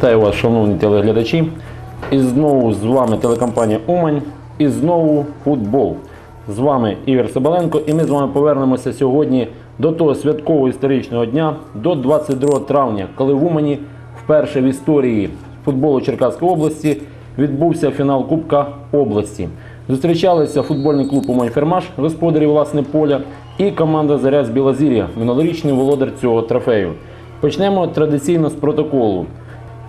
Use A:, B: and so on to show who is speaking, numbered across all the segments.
A: Вітаю вас, шановні телеглядачі. І знову з вами телекомпанія Умань. І знову футбол. З вами Ігор Соболенко. І ми з вами повернемося сьогодні до того святкового історичного дня, до 22 травня, коли в Умані вперше в історії футболу Черкаської області відбувся фінал Кубка області. Зустрічалися футбольний клуб Умань Фермаш, господарі власне поля, і команда Заря з Білозір'я, минулорічний володар цього трофею. Почнемо традиційно з протоколу.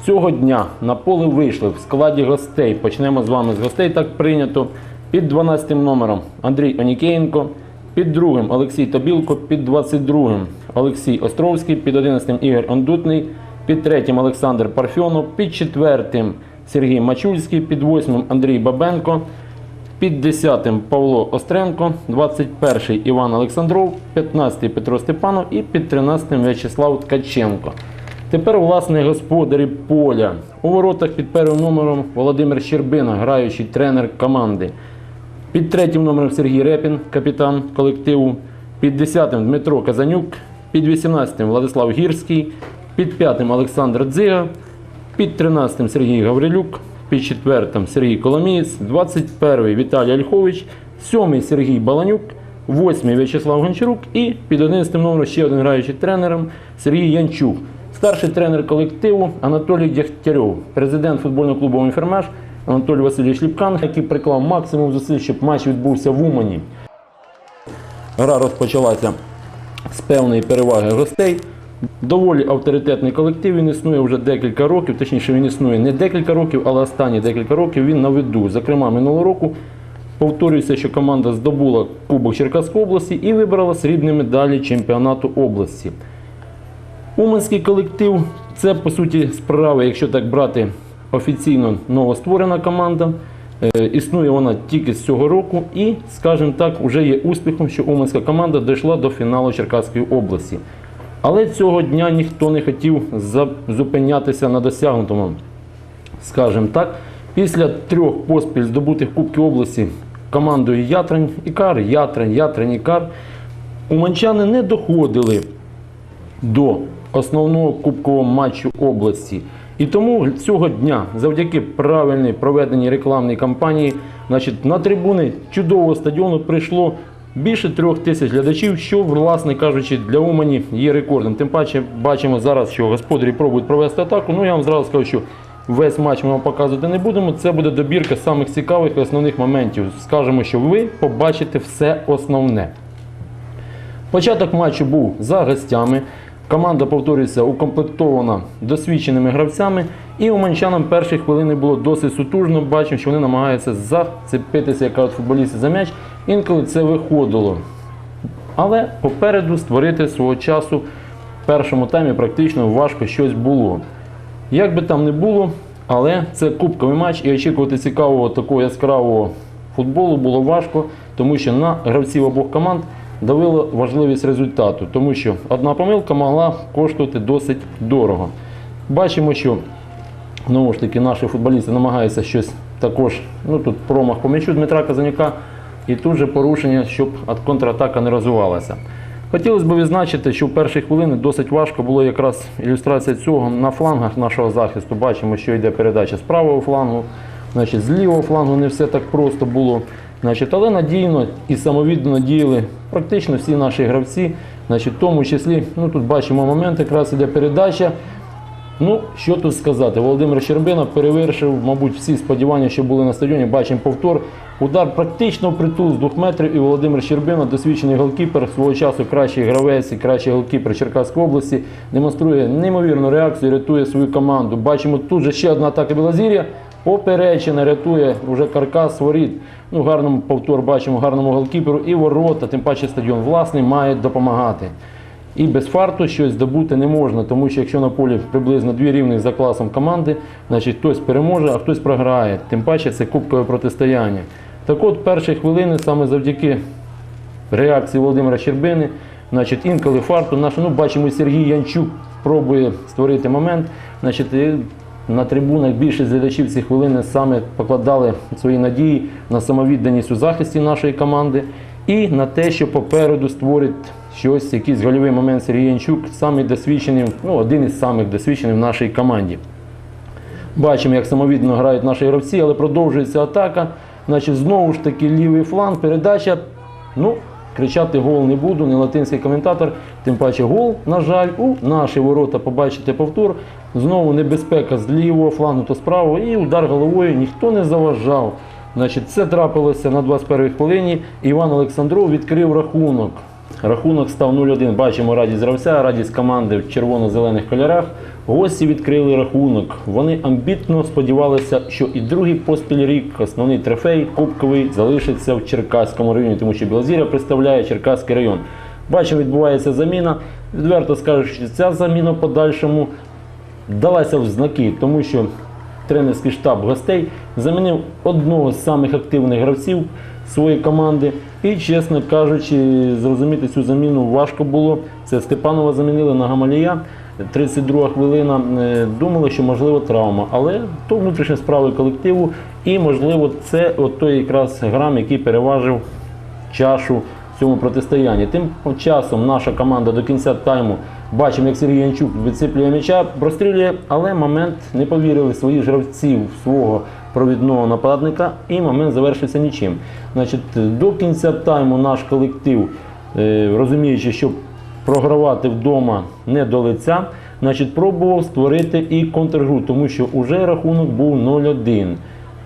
A: Цього дня на поле вийшли в складі гостей. Почнемо з вами з гостей, так прийнято. Під 12 номером Андрій Онікеєнко, під другим Олексій Тобілко, під 22 Олексій Островський, під 11 Ігор Ондутний, під третім Олександр Парфьонов, під четвертим Сергій Мачульський, під восьмим Андрій Бабенко, під 10-м Павло Остренко, 21-й Іван Олександров, 15-й Петро Степанов і під 13-м В'ячеслав Ткаченко. Тепер, власне, господарі поля. У воротах під першим номером Володимир Щербина, граючий тренер команди. Під третім номером Сергій Репін, капітан колективу. Під 10-м Дмитро Казанюк, під 18-м Владислав Гірський, під 5-м Олександр Дзига, під 13-м Сергій Гаврилюк, під 4-м Сергій Коломієць, 21-й Віталій Ольхович, 7-й Сергій Баланюк, 8-й В'ячеслав Гончарук і під 11-м номером ще один граючий тренером Сергій Янчук. Старший тренер колективу Анатолій Дягтярьов, президент футбольного клубу «Інфермеш» Анатолій Васильович Ліпкан, який приклав максимум зусиль, щоб матч відбувся в Умані. Гра розпочалася з певної переваги гостей. Доволі авторитетний колектив, він існує вже декілька років, точніше він існує не декілька років, але останні декілька років він на виду. Зокрема, минулого року повторюється, що команда здобула Кубок Черкаської області і вибрала срібні медалі чемпіонату області. Уманський колектив це по суті справа, якщо так брати офіційно новостворена команда. Е, Існує вона тільки з цього року, і, скажімо так, вже є успіхом, що Уманська команда дійшла до фіналу Черкаської області. Але цього дня ніхто не хотів зупинятися на досягнутому. Скажімо так, після трьох поспіль здобутих Кубків області командою Ятрань, Ікар, Ятрань, Ятрань, Ікар, уманчани не доходили до основного кубкового матчу області. І тому цього дня, завдяки правильній проведеній рекламній кампанії, значить, на трибуни чудового стадіону прийшло більше трьох тисяч глядачів, що, власне кажучи, для Умані є рекордом. Тим паче бачимо зараз, що господарі пробують провести атаку. Ну я вам зразу скажу, що весь матч ми вам показувати не будемо. Це буде добірка самих цікавих і основних моментів. Скажемо, що ви побачите все основне. Початок матчу був за гостями. Команда повторюється укомплектована досвідченими гравцями. І у манчанам перші хвилини було досить сутужно. Бачимо, що вони намагаються зацепитися, як кажуть футболісти за м'яч. Інколи це виходило. Але попереду створити свого часу в першому таймі практично важко щось було. Як би там не було, але це кубковий матч і очікувати цікавого такого яскравого футболу було важко, тому що на гравців обох команд давила важливість результату, тому що одна помилка могла коштувати досить дорого. Бачимо, що знову ж таки наші футболісти намагаються щось також. Ну тут промах по м'ячу Дмитра Казанюка і тут же порушення, щоб контратака не розвивалася. Хотілося б відзначити, що в перші хвилини досить важко було якраз ілюстрація цього на флангах нашого захисту. Бачимо, що йде передача з правого флангу, значить, з лівого флангу не все так просто було. Значить, але надійно і самовіддано діяли практично всі наші гравці. Значить, в тому числі, ну тут бачимо момент, якраз іде передача. Ну, що тут сказати, Володимир Щербина перевершив, мабуть, всі сподівання, що були на стадіоні. Бачимо повтор. Удар практично впритул з двох метрів, і Володимир Щербина, досвідчений голкіпер, свого часу кращий гравець і кращий голкіпер Черкаської області, демонструє неймовірну реакцію, рятує свою команду. Бачимо, тут же ще одна атака Білозір'я. Поперечина рятує вже каркас воріт. Ну, гарному повтор бачимо, гарному голкіперу і ворота, тим паче стадіон власний має допомагати. І без фарту щось здобути не можна, тому що якщо на полі приблизно дві рівних за класом команди, значить хтось переможе, а хтось програє. Тим паче це кубкове протистояння. Так от перші хвилини саме завдяки реакції Володимира Щербини, значить, інколи фарту наш, ну бачимо, Сергій Янчук пробує створити момент. Значить, на трибунах більшість глядачів ці хвилини саме покладали свої надії на самовідданість у захисті нашої команди і на те, що попереду створить щось, якийсь гольовий момент Сергій Янчук, самий досвідчений, ну, один із самих досвідчених в нашій команді. Бачимо, як самовідно грають наші гравці, але продовжується атака. Значить, знову ж таки лівий фланг, передача. Ну, кричати гол не буду, не латинський коментатор. Тим паче гол, на жаль, у наші ворота побачите повтор. Знову небезпека з лівого флангу то з правого. І удар головою ніхто не заважав. Значить, це трапилося на 21-й хвилині. Іван Олександров відкрив рахунок. Рахунок став 0-1. Бачимо радість гравця, радість команди в червоно-зелених кольорах. Гості відкрили рахунок. Вони амбітно сподівалися, що і другий поспіль рік основний трофей кубковий залишиться в Черкаському районі, тому що Білозір'я представляє Черкаський район. Бачимо, відбувається заміна. Відверто скажу, що ця заміна подальшому далася в знаки, тому що тренерський штаб гостей замінив одного з самих активних гравців своєї команди. І, чесно кажучи, зрозуміти цю заміну важко було. Це Степанова замінили на Гамалія. 32 хвилина. Е, Думали, що можливо травма, але то внутрішні справи колективу, і можливо, це от той якраз грам, який переважив чашу в цьому протистоянні. Тим часом наша команда до кінця тайму бачимо, як Сергій Янчук відсиплює м'яча, прострілює, але момент не повірили свої ж гравці в свого провідного нападника, і момент завершився нічим. Значить, до кінця тайму наш колектив, е, розуміючи, що програвати вдома не до лиця, значить, пробував створити і контргру, тому що вже рахунок був 0-1.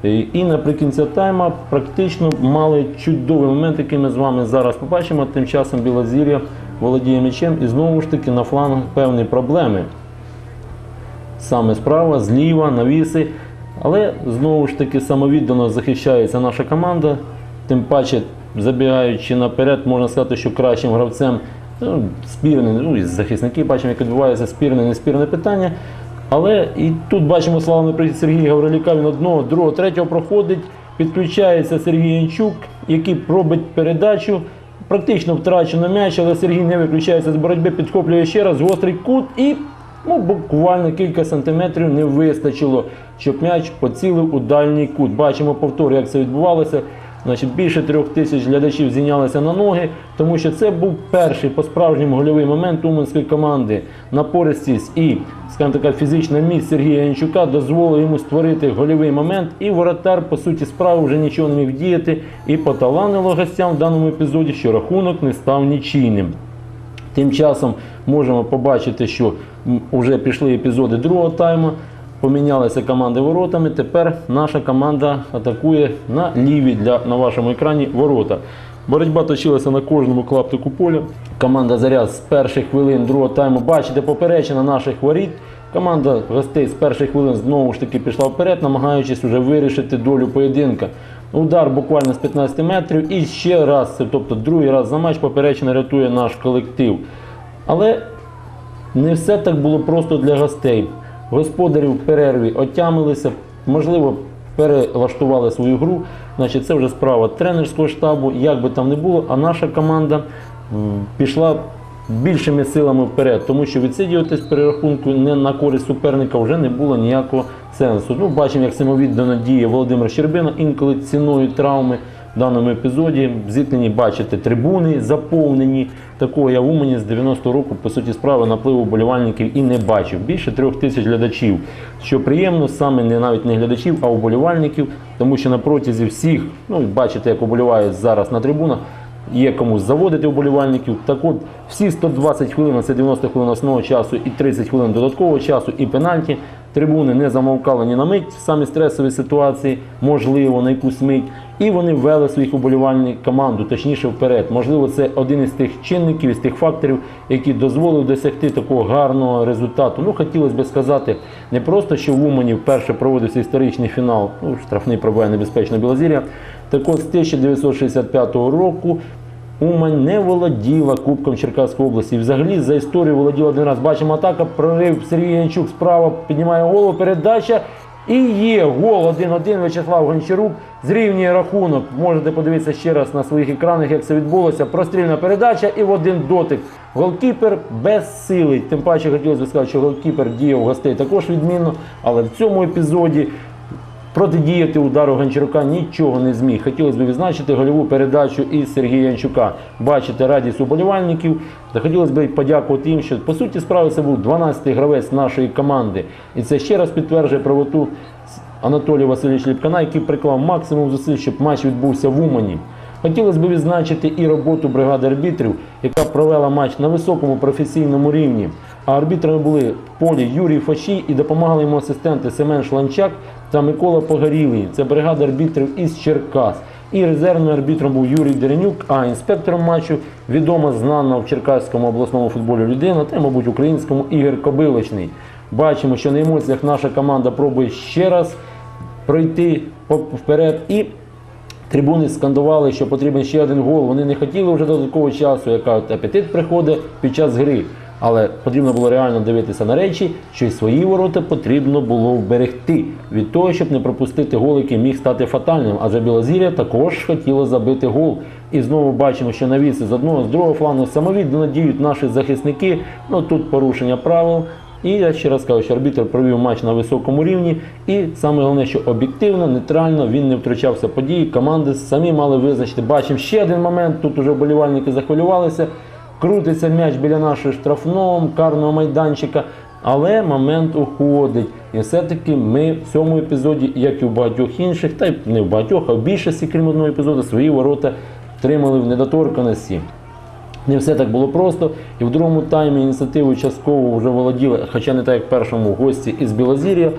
A: Е, І наприкінці тайма практично мали чудовий момент, який ми з вами зараз побачимо. Тим часом Білозір'я володіє м'ячем і знову ж таки на флангах певні проблеми. Саме справа, зліва, навіси. Але знову ж таки самовіддано захищається наша команда. Тим паче, забігаючи наперед, можна сказати, що кращим гравцем ну, спірне, ну і захисники бачимо, як відбувається спірне, неспірне питання. Але і тут бачимо славний прихід Сергія Гаврилюка, він одного, другого, третього проходить, підключається Сергій Янчук, який робить передачу. Практично втрачено м'яч, але Сергій не виключається з боротьби, підхоплює ще раз, гострий кут і ну, буквально кілька сантиметрів не вистачило, щоб м'яч поцілив у дальній кут. Бачимо повтор, як це відбувалося. Значить, більше трьох тисяч глядачів зійнялися на ноги, тому що це був перший по-справжньому гольовий момент уманської команди. Напористість і, скажімо така, фізична міць Сергія Янчука дозволила йому створити гольовий момент, і воротар, по суті, справи вже нічого не міг діяти. І поталанило гостям в даному епізоді, що рахунок не став нічийним. Тим часом можемо побачити, що вже пішли епізоди другого тайму. Помінялися команди воротами. Тепер наша команда атакує на ліві для на вашому екрані ворота. Боротьба точилася на кожному клаптику поля. Команда заряд з перших хвилин другого тайму. Бачите, поперечина наших воріт. Команда гостей з перших хвилин знову ж таки пішла вперед, намагаючись вже вирішити долю поєдинка. Удар буквально з 15 метрів і ще раз, тобто другий раз за матч поперечина рятує наш колектив. Але не все так було просто для гостей. Господарі в перерві отямилися, можливо, перелаштували свою гру. Значить, це вже справа тренерського штабу, як би там не було, а наша команда пішла більшими силами вперед, тому що відсидюватись при рахунку не на користь суперника вже не було ніякого сенсу. Ну, бачимо, як самовіддано діє Володимир Щербина, інколи ціною травми в даному епізоді. В зіткненні бачите трибуни заповнені. Такого я в Умані з 90-го року, по суті справи, напливу вболівальників і не бачив. Більше трьох тисяч глядачів. Що приємно, саме не навіть не глядачів, а вболівальників, тому що на протязі всіх, ну бачите, як оболівають зараз на трибунах. Є кому заводити вболівальників. Так от всі 120 хвилин, це 90 хвилин основного часу і 30 хвилин додаткового часу, і пенальті. Трибуни не замовкали ні на мить в самі стресові ситуації, можливо, на якусь мить. І вони ввели своїх уболівальних команду, точніше вперед. Можливо, це один із тих чинників, із тих факторів, які дозволив досягти такого гарного результату. Ну, хотілося б сказати, не просто, що в Умані вперше проводився історичний фінал, ну, штрафний пробиває небезпечно Білозір'я. Так от з 1965 року Умань не володіла Кубком Черкаської області. Взагалі за історію володіла один раз. Бачимо атака, прорив Сергій Янчук справа піднімає голову, передача. І є гол 1-1 В'ячеслав Гончарук. Зрівнює рахунок. Можете подивитися ще раз на своїх екранах, як це відбулося. Прострільна передача і в один дотик. Голкіпер безсилий. Тим паче хотілося б сказати, що голкіпер діяв гостей також відмінно. Але в цьому епізоді Протидіяти удару Гончарука нічого не зміг. Хотілося б відзначити гольову передачу із Сергія Янчука. Бачити радість уболівальників. Та хотілося б подякувати їм, що по суті справи це був 12-й гравець нашої команди. І це ще раз підтверджує правоту Анатолія Васильовича Ліпкана, який приклав максимум зусиль, щоб матч відбувся в Умані. Хотілося б відзначити і роботу бригади арбітрів, яка провела матч на високому професійному рівні. А арбітрами були в полі Юрій Фашій і допомагали йому асистенти Семен Шланчак та Микола Погорілий. Це бригада арбітрів із Черкас. І резервним арбітром був Юрій Деренюк, а інспектором матчу відома знана в Черкаському обласному футболі людина, та, мабуть, українському Ігор Кобилочний. Бачимо, що на емоціях наша команда пробує ще раз пройти вперед і Трибуни скандували, що потрібен ще один гол. Вони не хотіли вже додаткового часу, яка апетит приходить під час гри. Але потрібно було реально дивитися на речі, що й свої ворота потрібно було вберегти від того, щоб не пропустити гол, який міг стати фатальним. Адже Білозір'я також хотіло забити гол. І знову бачимо, що навіси з одного з другого флангу самовіддано діють наші захисники. Ну тут порушення правил. І я ще раз кажу, що арбітр провів матч на високому рівні. І саме головне, що об'єктивно, нейтрально він не втручався події. Команди самі мали визначити. Бачимо ще один момент. Тут уже вболівальники захвилювалися. Крутиться м'яч біля нашого штрафного карного майданчика. Але момент уходить. І все-таки ми в цьому епізоді, як і в багатьох інших, та й не в багатьох, а в більшості, крім одного епізоду, свої ворота тримали в недоторканості. Не все так було просто. І в другому таймі ініціативу частково вже володіли, хоча не так як в першому гості із Білозір'я.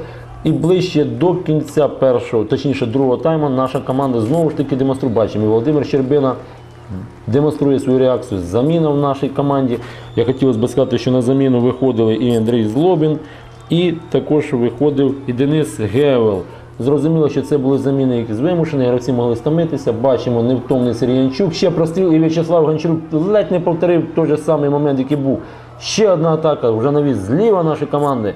A: І ближче до кінця першого, точніше другого тайму, наша команда знову ж таки демонструє. Бачимо, і Володимир Щербина демонструє свою реакцію. Заміна в нашій команді. Я хотілося б сказати, що на заміну виходили і Андрій Злобін, і також виходив і Денис Гевел. Зрозуміло, що це були заміни, які вимушені, гравці могли стомитися. Бачимо невтомний Сергій Янчук. Ще простріл і В'ячеслав Гончарук ледь не повторив той же самий момент, який був. Ще одна атака, вже навіть зліва нашої команди.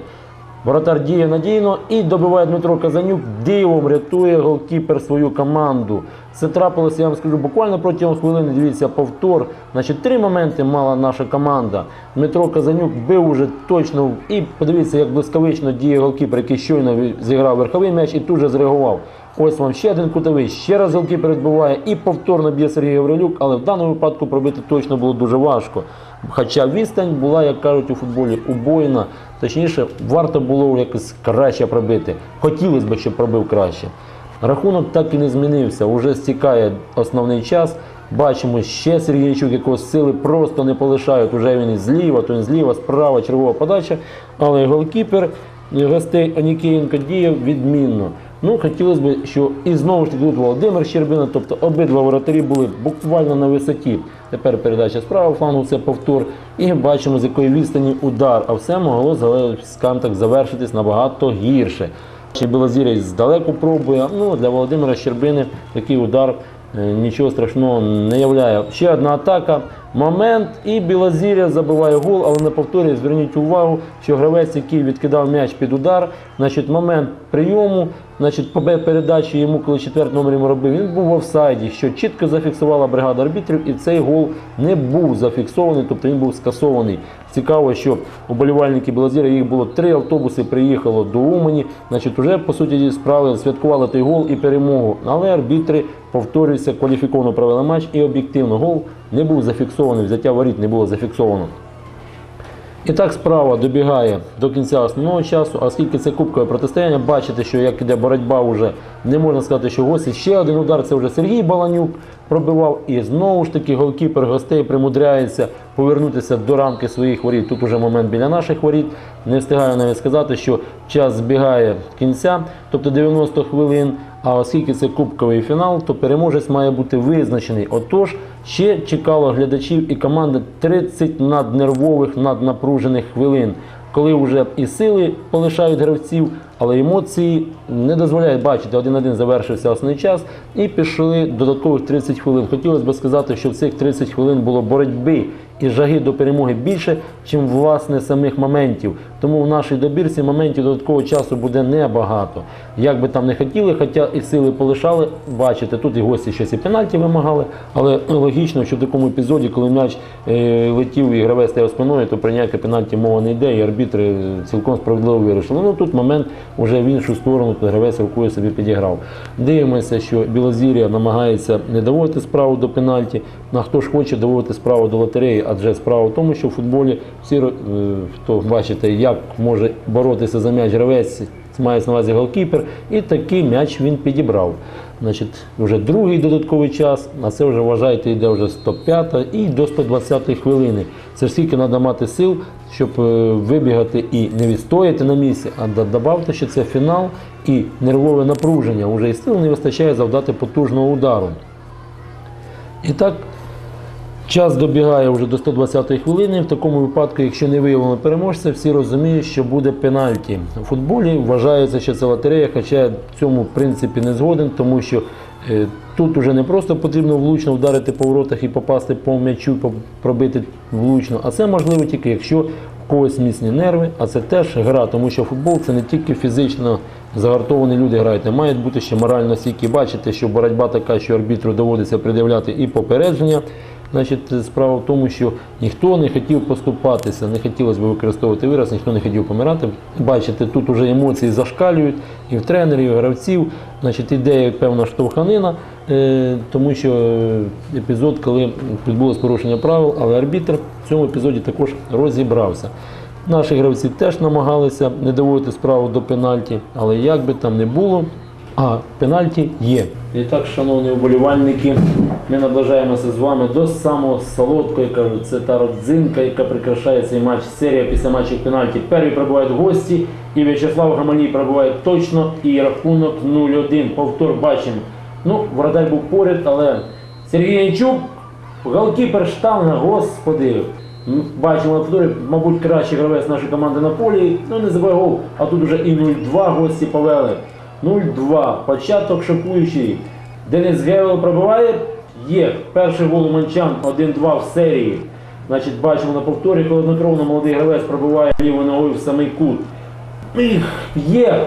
A: Воротар діє надійно і добиває Дмитро Казанюк. Дивом рятує голкіпер свою команду. Це трапилося, я вам скажу, буквально протягом хвилини. Дивіться, повтор. Значить, три моменти мала наша команда. Дмитро Казанюк бив уже точно. І подивіться, як блискавично діє голкіпер, який щойно зіграв верховий м'яч і тут же зреагував. Ось вам ще один кутовий, ще раз голкіпер відбиває і повторно б'є Сергій Гаврилюк, але в даному випадку пробити точно було дуже важко. Хоча відстань була, як кажуть у футболі, убойна. Точніше, варто було якось краще пробити. Хотілося б, щоб пробив краще. Рахунок так і не змінився. Уже стікає основний час. Бачимо ще Сергійчук, якого сили просто не полишають. Уже він і зліва, то він зліва, справа, чергова подача. Але голкіпер гостей Анікієнко діяв відмінно. Ну, хотілося б, що і знову ж таки тут Володимир Щербина, тобто обидва воротарі були буквально на висоті. Тепер передача з правого флангу, це повтор. І бачимо, з якої відстані удар. А все могло скажімо так, завершитись набагато гірше. Чи Білозірець здалеку пробує. Ну, для Володимира Щербини такий удар е, нічого страшного не являє. Ще одна атака. Момент і Білозір'я забиває гол, але на повторі зверніть увагу, що гравець, який відкидав м'яч під удар, значить, момент прийому, значить, по передачі йому, коли четвертий номер йому робив, він був в офсайді, що чітко зафіксувала бригада арбітрів, і цей гол не був зафіксований, тобто він був скасований. Цікаво, що уболівальники Білозіра, їх було три автобуси, приїхало до Умані. Значить, вже по суті справи святкували той гол і перемогу. Але арбітри повторюються, кваліфіковано провели матч і об'єктивно гол не був зафіксований, взяття воріт не було зафіксовано. І так справа добігає до кінця основного часу, оскільки це кубкове протистояння, бачите, що як іде боротьба вже не можна сказати, що гості. Ще один удар це вже Сергій Баланюк пробивав. І знову ж таки голкіпер гостей примудряється повернутися до рамки своїх воріт. Тут уже момент біля наших воріт. Не встигаю навіть сказати, що час збігає кінця, тобто 90 хвилин. А оскільки це кубковий фінал, то переможець має бути визначений. Отож, ще чекало глядачів і команди 30 наднервових, наднапружених хвилин, коли вже і сили полишають гравців, але емоції не дозволяють бачити. Один-один завершився основний час і пішли додаткових 30 хвилин. Хотілося б сказати, що в цих 30 хвилин було боротьби і жаги до перемоги більше, чим власне самих моментів. Тому в нашій добірці моментів додаткового часу буде небагато. Як би там не хотіли, хоча і сили полишали, бачите, тут і гості щось і пенальті вимагали, але логічно, що в такому епізоді, коли м'яч е, летів і гравець стояв спиною, то прийняти пенальті мова не йде, і арбітри цілком справедливо вирішили. Ну тут момент вже в іншу сторону, то гравець рукою собі підіграв. Дивимося, що Білозір'я намагається не доводити справу до пенальті. Ну, а хто ж хоче доводити справу до лотереї, адже справа в тому, що в футболі всі е, хто бачите, як може боротися за м'яч гравець, мається на увазі голкіпер, і такий м'яч він підібрав. Значить, вже другий додатковий час, а це вже вважайте, йде вже 105 і до 120 хвилини. Це ж скільки треба мати сил, щоб е, вибігати і не відстояти на місці, а д- що це фінал і нервове напруження. Уже і сил не вистачає завдати потужного удару. І так, час добігає вже до 120-ї хвилини. В такому випадку, якщо не виявлено переможця, всі розуміють, що буде пенальті. У футболі вважається, що це лотерея, хоча я в цьому в принципі не згоден, тому що е, тут уже не просто потрібно влучно вдарити по воротах і попасти по м'ячу, пробити влучно, а це можливо тільки якщо в когось міцні нерви, а це теж гра, тому що футбол це не тільки фізично загартовані люди грають, а мають бути ще морально стійкі. Бачите, що боротьба така, що арбітру доводиться придивляти і попередження. Значить, справа в тому, що ніхто не хотів поступатися, не хотілося б використовувати вираз, ніхто не хотів помирати. Бачите, тут вже емоції зашкалюють і в тренерів, і в гравців. Значить, іде певна штовханина, е, тому що епізод, коли відбулось порушення правил, але арбітр в цьому епізоді також розібрався. Наші гравці теж намагалися не доводити справу до пенальті, але як би там не було, а пенальті є. І так, шановні вболівальники, ми наближаємося з вами до самого солодкого, я кажу, це та родзинка, яка прикрашає цей матч. Серія після матчів пенальті. Перві прибувають гості, і В'ячеслав Гаманій пробуває точно, і рахунок 0-1. Повтор бачимо. Ну, вратар був поряд, але Сергій Янчук, голкіпер штанга, господи. Бачимо на повторі, мабуть, кращий гравець нашої команди на полі. Ну не гол, а тут вже і 0-2 гості повели. 0-2. Початок шокуючий. Денис Гевел пробиває. Є. Перший гол у Манчан 1-2 в серії. Значить, бачимо на повторі, холоднокровно молодий гравець пробиває лівою ногою в самий кут. Є.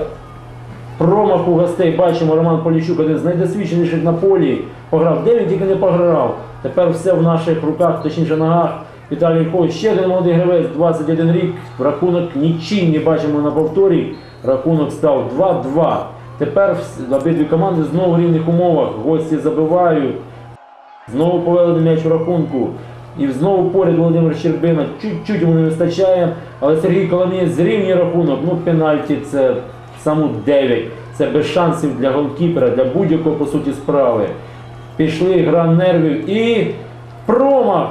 A: Промах у гостей бачимо Роман Поліщук, один з найдосвідченіших на полі. Пограв. Де він тільки не пограв. Тепер все в наших руках, точніше ногах. Віталій Кович, ще один молодий гравець, 21 рік. Рахунок нічим не бачимо на повторі. Рахунок став 2-2. Тепер обидві команди знову в рівних умовах. Гості забивають. Знову повели м'яч у рахунку. І знову поряд Володимир Щербина. Чуть-чуть йому не вистачає. Але Сергій Коломієць зрівнює рахунок. Ну, пенальті це саму 9. Це без шансів для голкіпера, для будь-якого по суті справи. Пішли гра нервів і промах.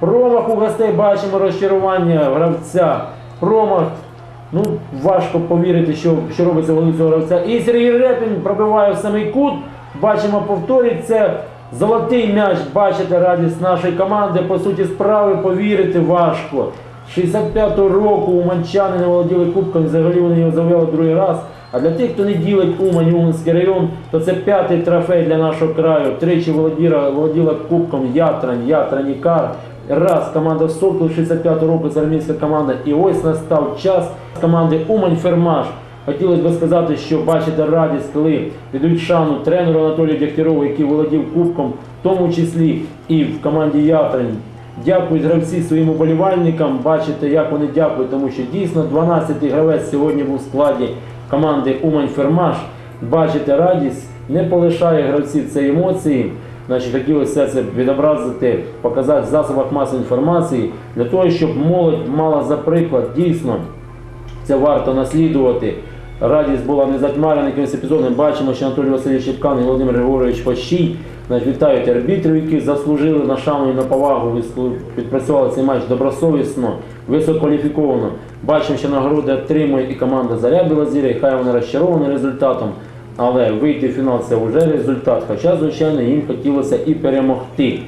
A: Промах у гостей бачимо розчарування гравця. Промах. Ну, важко повірити, що, що робиться в цього гравця. І Сергій Репін пробиває в самий кут. Бачимо повторі. Це золотий м'яч. Бачите радість нашої команди. По суті, справи повірити важко. 65-го року уманчани не володіли кубком, взагалі вони його завели другий раз. А для тих, хто не ділить Умань, Уманський район, то це п'ятий трофей для нашого краю. Тричі володіла, володіла кубком Ятрань, Ятранікар. Раз команда Сокол 65 року, це армійська команда. І ось настав час команди Умань Фермаш. Хотілося б сказати, що бачите радість, коли віддають шану тренеру Анатолію Дягтярову, який володів кубком, в тому числі і в команді Ятрань. Дякують гравці своїм уболівальникам. Бачите, як вони дякують, тому що дійсно 12-й гравець сьогодні був в складі команди Умань Фермаш. Бачите радість, не полишає гравців цієї емоції. Значить, хотілося це відобразити, показати в засобах масової інформації для того, щоб молодь мала за приклад дійсно це варто наслідувати. Радість була не затьмарена якимось епізодом. Бачимо, що Анатолій Васильович Чепкан і Володимир Григорович Пащій вітають арбітрів, які заслужили на шану і на повагу, відпрацювали цей матч добросовісно, висококваліфіковано. Бачимо, що нагороди отримує і команда Заря Білозір'я, і хай вона розчарована результатом. Але вийти в фінал це вже результат. Хоча, звичайно, їм хотілося і перемогти.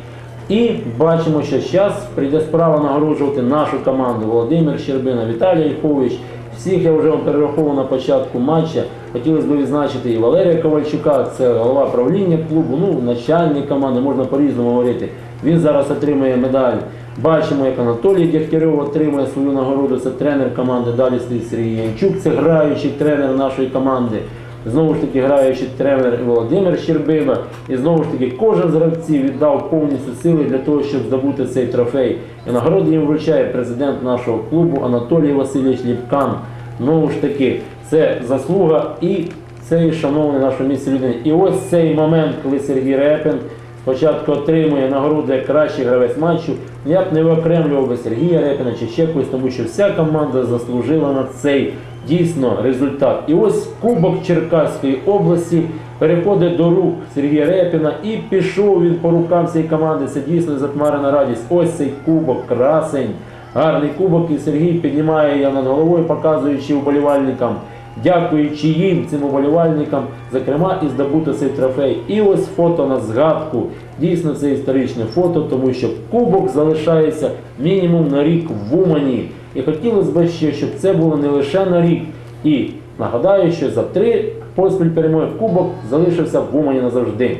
A: І бачимо, що зараз прийде справа нагороджувати нашу команду Володимир Щербина, Віталій Ільхович. Всіх я вже вам перераховував на початку матча. Хотілося б відзначити і Валерія Ковальчука, це голова правління клубу, ну, начальник команди, можна по-різному говорити. Він зараз отримує медаль. Бачимо, як Анатолій Дягтярьов отримує свою нагороду. Це тренер команди. Далі стоїть Сергій Янчук, це граючий тренер нашої команди. Знову ж таки, граючий тренер Володимир Щербина. І знову ж таки, кожен з гравців віддав повністю сили для того, щоб здобути цей трофей. І нагороду їм вручає президент нашого клубу Анатолій Васильович Ліпкан. Знову ж таки, це заслуга і цей шановний нашого місця людини. І ось цей момент, коли Сергій Репін спочатку отримує нагороду як кращий гравець матчу, я б не виокремлював би Сергія Репіна чи ще когось, тому що вся команда заслужила на цей дійсно результат. І ось Кубок Черкаської області переходить до рук Сергія Репіна і пішов він по рукам цієї команди. Це дійсно затмарена радість. Ось цей кубок, красень, гарний кубок. І Сергій піднімає його над головою, показуючи вболівальникам. Дякуючи їм, цим уболівальникам, зокрема, і здобути цей трофей. І ось фото на згадку. Дійсно, це історичне фото, тому що кубок залишається мінімум на рік в Умані. І хотілося б ще, щоб це було не лише на рік. І нагадаю, що за три поспіль перемоги кубок залишився в Умані назавжди.